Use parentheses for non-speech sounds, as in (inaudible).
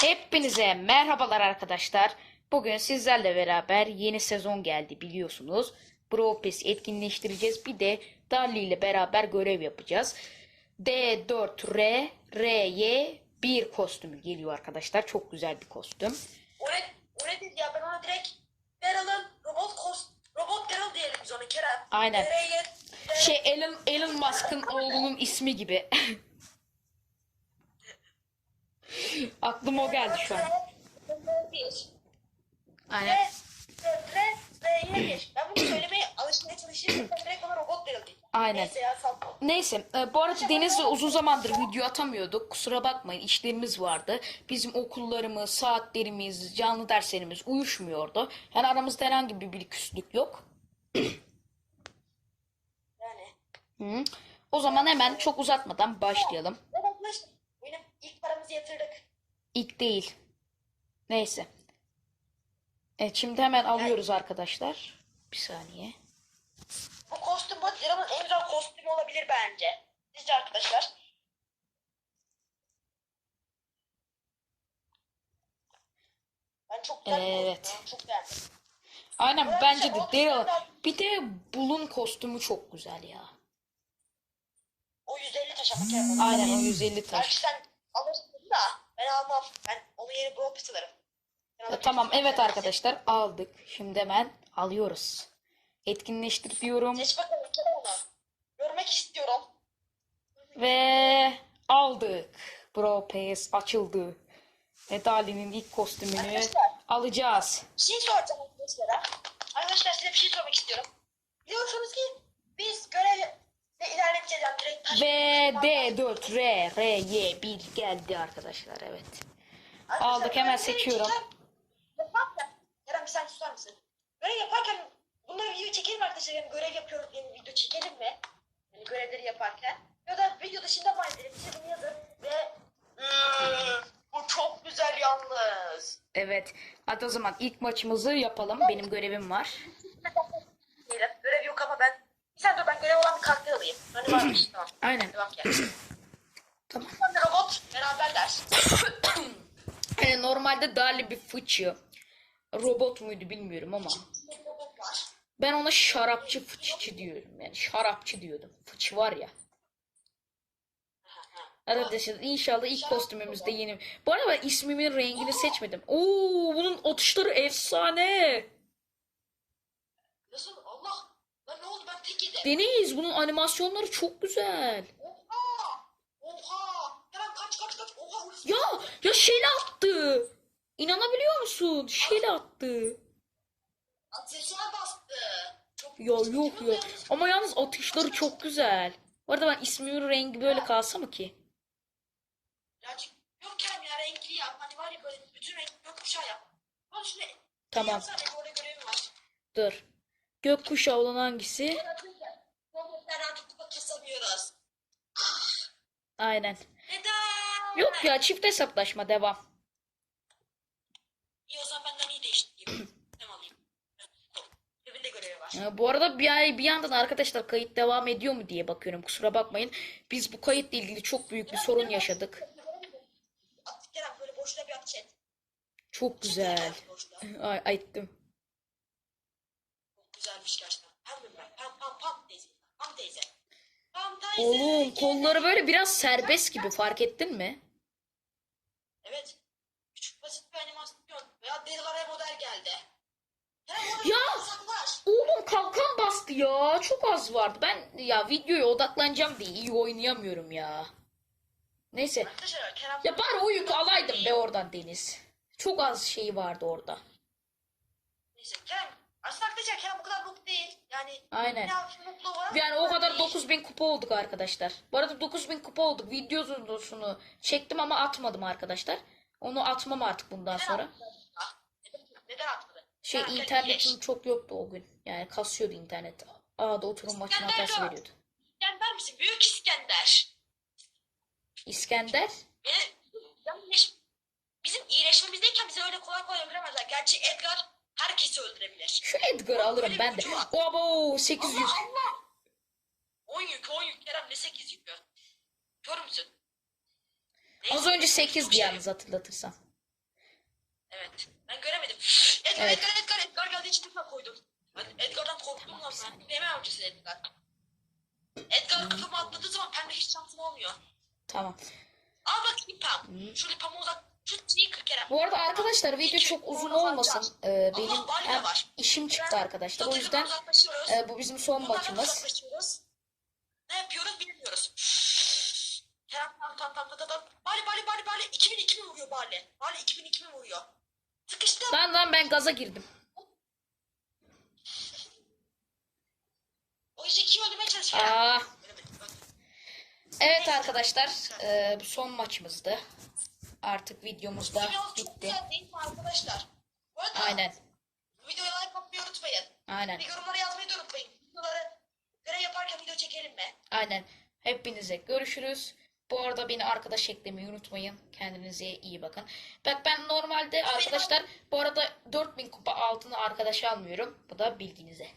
Hepinize merhabalar arkadaşlar. Bugün sizlerle beraber yeni sezon geldi biliyorsunuz. Brawl Pass etkinleştireceğiz. Bir de Darli ile beraber görev yapacağız. D4R RY 1 kostümü geliyor arkadaşlar. Çok güzel bir kostüm. O ne, o ne dedi ya ben ona direkt Daryl'ın robot kost robot Daryl diyelim biz ona Kerem. Aynen. Şey Elon, Elon Musk'ın oğlunun ismi gibi. (laughs) Aklıma o geldi şu an. Bir. Aynen. Geç. Ben bunu söylemeye alışmaya çalışayım. Ben direkt ona robot diyeceğim. Aynen. Neyse ya. Neyse e, bu arada Deniz'le uzun zamandır video atamıyorduk. Kusura bakmayın işlerimiz vardı. Bizim okullarımız, saatlerimiz, canlı derslerimiz uyuşmuyordu. Yani aramızda herhangi bir, bir küslük yok. Yani. Hı. O zaman hemen çok uzatmadan başlayalım. Evet arkadaşlar. Benim ilk paramızı yatırdık. İlk değil. Neyse. Evet şimdi hemen alıyoruz arkadaşlar. Bir saniye. Bu kostüm Daryl'ın en güzel kostümü olabilir bence. Sizce arkadaşlar? Ben çok güzel Evet. kostüm. Çok beğendim. Aynen bence de Daryl. Bir de Bull'un kostümü çok güzel ya. O 150 taş ama Kerem. Aynen o 150 taş. Belki sen ben almam. Ben onun yerine Brawl Pass alırım. E. Tamam evet arkadaşlar aldık. Şimdi hemen alıyoruz. Etkinleştir diyorum Seç bakalım onu. Görmek istiyorum. ve aldık. Bro Pass açıldı. Ve Dali'nin ilk kostümünü Arkadaşlar. alacağız. Bir şey soracağım arkadaşlara. Arkadaşlar size bir şey sormak istiyorum. Biliyorsunuz ki biz görevle ilerlemeyeceğiz taş. Ve D4 R R Y 1 geldi arkadaşlar evet. Arkadaşlar, aldık, hemen görevleri seçiyorum. Yaparken, Kerem bir saniye susar mısın? Görev yaparken bunları video çekelim arkadaşlar. Yani görev yapıyoruz diye video çekelim mi? Yani görevleri yaparken. Ya da video dışında mı edelim? Bize bunu yazın ve... Hmm, bu çok güzel yalnız. Evet. Hadi o zaman ilk maçımızı yapalım. Benim görevim var. (laughs) Görev yok ama ben... Saniye dur ben görev olan bir karakter alayım. Hani varmış (clears throat) tamam. Aynen. Devam gel. (clears throat) Tamam. Bir tane robot beraberler. Yani (clears throat) normalde Dali bir fıçı. Robot muydu bilmiyorum ama. Ben ona şarapçı fıçıcı diyorum. Yani şarapçı diyordum. Fıçı var ya. Arkadaşlar inşallah ilk kostümümüzde yeni. Bu arada ben ismimin rengini seçmedim. Oo bunun atışları efsane. Nasıl? Allah! Lan ne oldu ben tek yedim. Deniz bunun animasyonları çok güzel. Oha! Oha! Hemen kaç kaç kaç. Oha! Ya ya şeyle attı. İnanabiliyor musun? Şeyle attı. Ateşine bastı. Çok Ya yok ya. Ama yalnız atışları çok güzel. Bu arada ben ismimin rengi böyle kalsa mı ki? Birazcık yok Kerem ya renkli yap. Hani var ya böyle bütün renk gökkuşağı yap. Bak şunu Tamam. Yapsana. Dur. Gökkuşağı olan hangisi? Aynen. Neden? Yok ya çift hesaplaşma devam. İyi o zaman benden iyi değiştireyim. bu arada bir ay bir yandan arkadaşlar kayıt devam ediyor mu diye bakıyorum. Kusura bakmayın. Biz bu kayıtla ilgili çok büyük bir sorun yaşadık. Çok güzel. Ay, ayıttım. Güzelmiş gerçekten. Pam ben. Pam pam pam teyze. Pam teyze. Pam teyze. Oğlum kolları böyle biraz serbest gibi fark ettin mi? Evet. Küçük basit bir animasyon. Veya Derilara model geldi. Ya! Oğlum kalkan bastı ya. Çok az vardı. Ben ya videoya odaklanacağım diye iyi oynayamıyorum ya. Neyse. Arkadaşlar. Ya bari o yükü alaydım be oradan Deniz. Çok az şey vardı orada. Neyse Kerem. Aslında arkadaşlar Kerem bu kadar mutlu değil. Yani. Aynen. Ne mutlu. Yani o kadar 9000 kupa olduk arkadaşlar. Bu arada 9000 kupa olduk. Videosunu çektim ama atmadım arkadaşlar. Onu atmam artık bundan sonra. Ah, Neden, neden atmadı? Şey Kerem, internetim çok yoktu o gün. Yani kasıyordu internet. A'da oturum maçına hatası veriyordu. İskender misin? Büyük İskender. İskender. İyileş- bizim iyileşmemizdeyken bizi öyle kolay kolay öldüremezler. Gerçi Edgar herkesi öldürebilir. Şu Edgar'ı alırım ben de. Abo 800. Allah Allah. 10 yük 10 yük Kerem ne 8 yükü? Kör müsün? Az Neyse, önce çok 8'di şey yalnız hatırlatırsan. Evet. Ben göremedim. Edgar, Evet. Edgar, Edgar, Edgar geldiği için lütfen koydum. Ben Edgar'dan korktum lan ben. Yeme avcısı Edgar. Edgar kafama atladığı zaman pembe hiç şansım olmuyor. Tamam. Al bak lipam. Şu lipamı uzat. Bu arada arkadaşlar video çok uzun olmasın. Ee, benim hem işim çıktı arkadaşlar. O yüzden e, bu bizim son maçımız. Ne yapıyoruz bilmiyoruz. Tamam tamam tamam tamam. tamam. Bali Bali Bali Bali 2000 2000 vuruyor Bali. Bali 2000 2000 vuruyor. Sıkıştım. Lan lan ben gaza girdim. O yüzden kim öldürmeye çalışıyor? Öldüm. evet arkadaşlar e, bu son maçımızdı. Artık videomuz da Video çok bitti. güzel değil mi arkadaşlar? Bu arada Aynen. videoya like atmayı unutmayın. Aynen. Bir yorumlara yazmayı da unutmayın. Videoları görev yaparken video çekelim mi? Aynen. Hepinize görüşürüz. Bu arada beni arkadaş eklemeyi unutmayın. Kendinize iyi bakın. Bak ben normalde arkadaşlar bu arada 4000 kupa altını arkadaş almıyorum. Bu da bilginize.